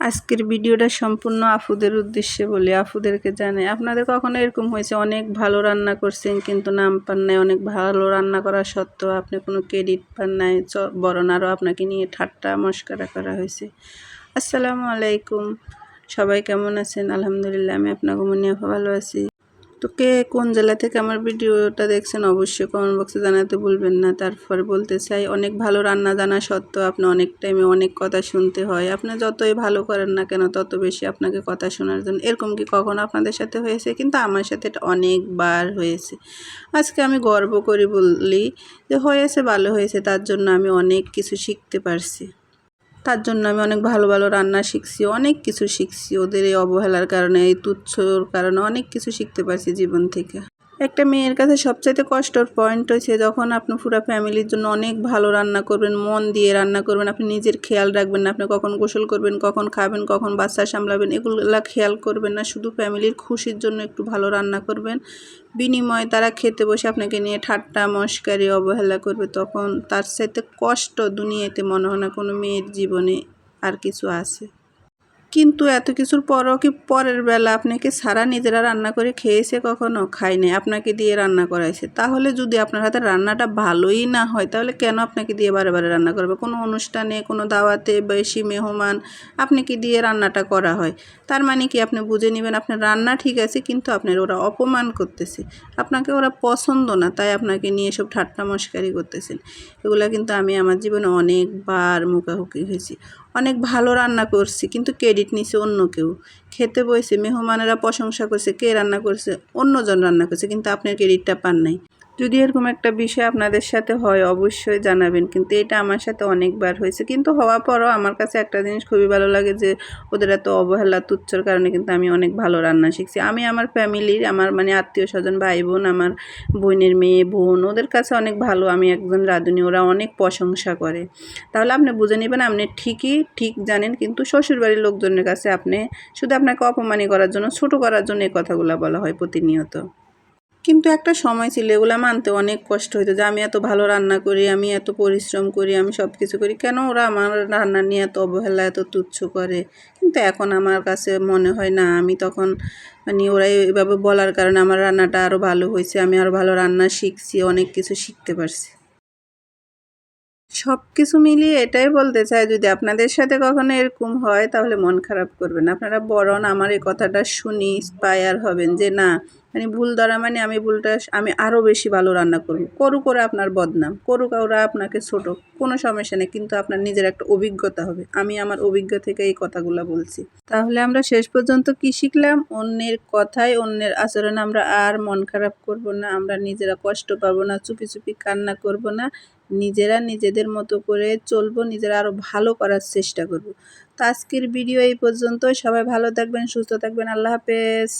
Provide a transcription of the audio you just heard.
আজকের ভিডিওটা সম্পূর্ণ আফুদের উদ্দেশ্যে বলি, আফুদেরকে জানে আপনাদের কখনো এরকম হয়েছে, অনেক ভালো রান্না করছেন, কিন্তু নাম পান নাই, অনেক ভালো রান্না করা সত্ত্বেও আপনি কোনো ক্রেডিট পান নাই, চ- বরং আরও আপনাকে নিয়ে ঠাট্টা, মস্করা করা হয়েছে। আসসালামু আলাইকুম। সবাই কেমন আছেন? আলহামদুলিল্লাহ, আমি আপনাকে মনে ভালো আছি। তো কে কোন জেলা থেকে আমার ভিডিওটা দেখছেন অবশ্যই কমেন্ট বক্সে জানাতে ভুলবেন না। তারপর বলতে চাই, অনেক ভালো রান্না জানা সত্ত্বেও আপনি অনেক টাইমে অনেক কথা শুনতে হয়। আপনি যতই ভালো করেন না কেন, তত বেশি আপনাকে কথা শোনার জন্য। এরকম কি কখনো আপনাদের সাথে হয়েছে? কিন্তু আমার সাথে এটা অনেকবার হয়েছে। আজকে আমি গর্ব করি বললি যে, হয়েছে, ভালো হয়েছে, তার জন্য আমি অনেক কিছু শিখতে পারছি। তার জন্য আমি অনেক ভালো ভালো রান্না শিখছি, অনেক কিছু শিখছি। ওদের এই অবহেলার কারণে, এই তুচ্ছর কারণে অনেক কিছু শিখতে পারছি জীবন থেকে। একটা মেয়ের কাছে সবচাইতে কষ্টর পয়েন্ট হচ্ছে যখন আপনি পুরো ফ্যামিলির জন্য অনেক ভালো রান্না করবেন, মন দিয়ে রান্না করবেন, আপনি নিজের খেয়াল রাখবেন না, আপনি কখন গোসল করবেন, কখন খাবেন, কখন বাচ্চা সামলাবেন, এগুলা খেয়াল করবেন না, শুধু ফ্যামিলির খুশির জন্য একটু ভালো রান্না করবেন। বিনিময়ে তারা খেতে বসে আপনাকে নিয়ে ঠাট্টা, মস্কারি, অবহেলা করবে, তখন তার সাথে কষ্ট দুনিয়াতে মনে হয় না কোনো মেয়ের জীবনে আর কিছু আছে। কিন্তু এত কিছুর পরও কি পরের বেলা আপনাকে সারা নিজেরা রান্না করে খেয়েছে কখনো? খায়নি আপনাকে দিয়ে রান্না করাইছে। তাহলে যদি আপনার হাতে রান্নাটা ভালোই না হয়, তাহলে কেন আপনাকে দিয়ে বারে বারে রান্না করবে? কোনো অনুষ্ঠানে, কোনো দাওয়াতে বেশি মেহমান আপনাকে দিয়ে রান্নাটা করা হয়? তার মানে কি আপনি বুঝে নেবেন আপনার রান্না ঠিক আছে, কিন্তু আপনার ওরা অপমান করতেছে। আপনাকে ওরা পছন্দ না, তাই আপনাকে নিয়ে সব ঠাট্টা মস্কারি করতেছেন। এগুলা কিন্তু আমি আমার জীবনে অনেকবার মুখোমুখি হয়েছি। অনেক ভালো রান্না করছি, কিন্তু ক্রেডিট নিছে অন্য কেউ। খেতে বসে মেহমানেরা প্রশংসা করছে, কে রান্না করছে, অন্যজন রান্না করছে, কিন্তু আপনার ক্রেডিটটা পান নাই। যদি এরকম একটা বিষয় আপনাদের সাথে হয়, অবশ্যই জানাবেন। কিন্তু এটা আমার সাথে অনেকবার হয়েছে। কিন্তু হওয়ার পরও আমার কাছে একটা জিনিস খুবই ভালো লাগে যে, ওদের এত অবহেলা, তুচ্ছর কারণে কিন্তু আমি অনেক ভালো রান্না শিখছি। আমি আমার ফ্যামিলির, আমার মানে আত্মীয় স্বজন ভাই বোন আমার বোনের মেয়ে, বোন, ওদের কাছে অনেক ভালো। আমি একজন রাঁধুনি, ওরা অনেক প্রশংসা করে। তাহলে আপনি বুঝে নেবেন, আপনি ঠিকই ঠিক জানেন, কিন্তু শ্বশুরবাড়ির লোকজনের কাছে আপনি শুধু আপনাকে অপমানি করার জন্য, ছোটো করার জন্য এই কথাগুলো বলা হয় প্রতিনিয়ত। কিন্তু একটা সময় ছিল, এগুলো মানতে অনেক কষ্ট হতো যে আমি এত ভালো রান্না করি, আমি এত পরিশ্রম করি, আমি সব কিছু করি। কেন ওরা আমার রান্না নিয়ে এত অবহেলা, এত তুচ্ছ করে? কিন্তু এখন আমার কাছে মনে হয় না, আমি তখন মানে ওরা এভাবে বলার কারণে আমার রান্নাটা আরও ভালো হয়েছে, আমি আরও ভালো রান্না শিখছি, অনেক কিছু শিখতে পারছি। সব কিছু মিলিয়ে এটাই বলতে চাই, যদি আপনাদের সাথে কখনো এরকম হয়, তাহলে মন খারাপ করবেন। আপনারা বরণ আমার এই কথাটা শুনি ইন্সপায়ার হবেন যে না মানে ভুল ধরা মানে আমি ভুলটা আমি আরও বেশি ভালো রান্না করব। করু করে আপনার বদনাম, করুক ওরা আপনাকে ছোট, কোনো সমস্যা নেই, কিন্তু আপনার নিজের একটা অভিজ্ঞতা হবে। আমি আমার অভিজ্ঞ থেকে এই কথাগুলো বলছি। তাহলে আমরা শেষ পর্যন্ত কি শিখলাম? অন্যের কথায়, অন্যের আচরণে আমরা আর মন খারাপ করব না, আমরা নিজেরা কষ্ট পাবো না, চুপি চুপি কান্না করব না নিজেরা নিজেদের মতো করে চলবো, নিজেরা আরও ভালো করার চেষ্টা করব। তো আজকের ভিডিও এই পর্যন্ত সবাই ভালো থাকবেন, সুস্থ থাকবেন। আল্লাহ হাফেজ।